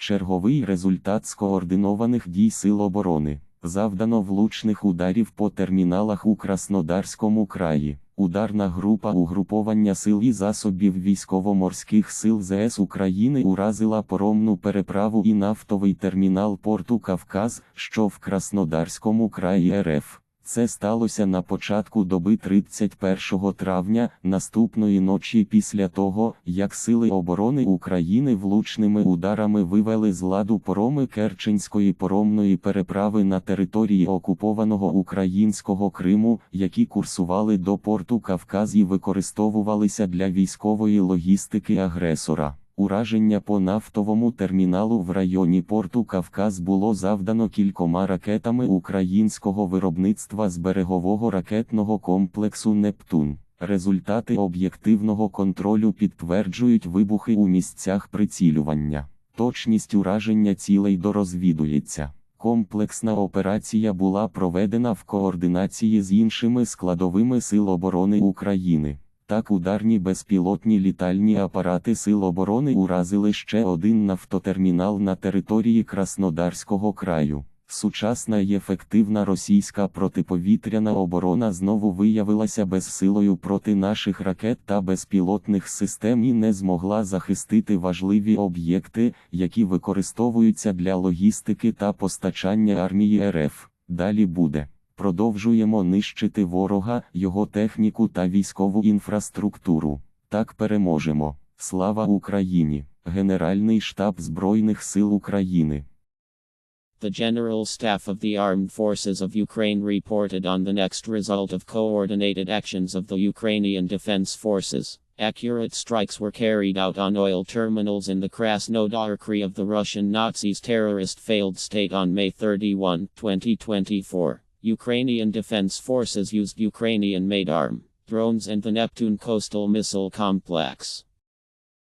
Черговий результат скоординованих дій Сил оборони. Завдано влучних ударів по терміналах у Краснодарському краї. Ударна група угруповання сил і засобів військово-морських сил ЗС України уразила поромну переправу і нафтовий термінал порту Кавказ, що в Краснодарському краї РФ. Це сталося на початку доби 31 травня, наступної ночі після того, як Сили оборони України влучними ударами вивели з ладу пороми Керченської поромної переправи на території окупованого українського Криму, які курсували до порту Кавказ і використовувалися для військової логістики агресора. Ураження по нафтовому терміналу в районі порту Кавказ було завдано кількома ракетами українського виробництва з берегового ракетного комплексу Нептун. Результати об'єктивного контролю підтверджують вибухи у місцях прицілювання. Точність ураження цілей дорозвідується. Комплексна операція була проведена в координації з іншими складовими Сил оборони України. Так ударні безпілотні літальні апарати Сил оборони уразили ще один нафтотермінал на території Краснодарського краю. Сучасна і ефективна російська протиповітряна оборона знову виявилася безсилою проти наших ракет та безпілотних систем і не змогла захистити важливі об'єкти, які використовуються для логістики та постачання армії РФ. Далі буде. Продовжуємо нищити ворога, його техніку та військову інфраструктуру. Так переможемо. Слава Україні! Генеральний штаб Збройних сил України. The General Staff of the Armed Forces of Ukraine reported on the next result of coordinated actions of the Ukrainian Defense Forces. Accurate strikes were carried out on oil terminals in the Krasnodarkhy of the Russian Nazis terrorist failed state on May 31, 2024. Ukrainian Defense Forces used Ukrainian made arm, drones, and the Neptune coastal missile complex.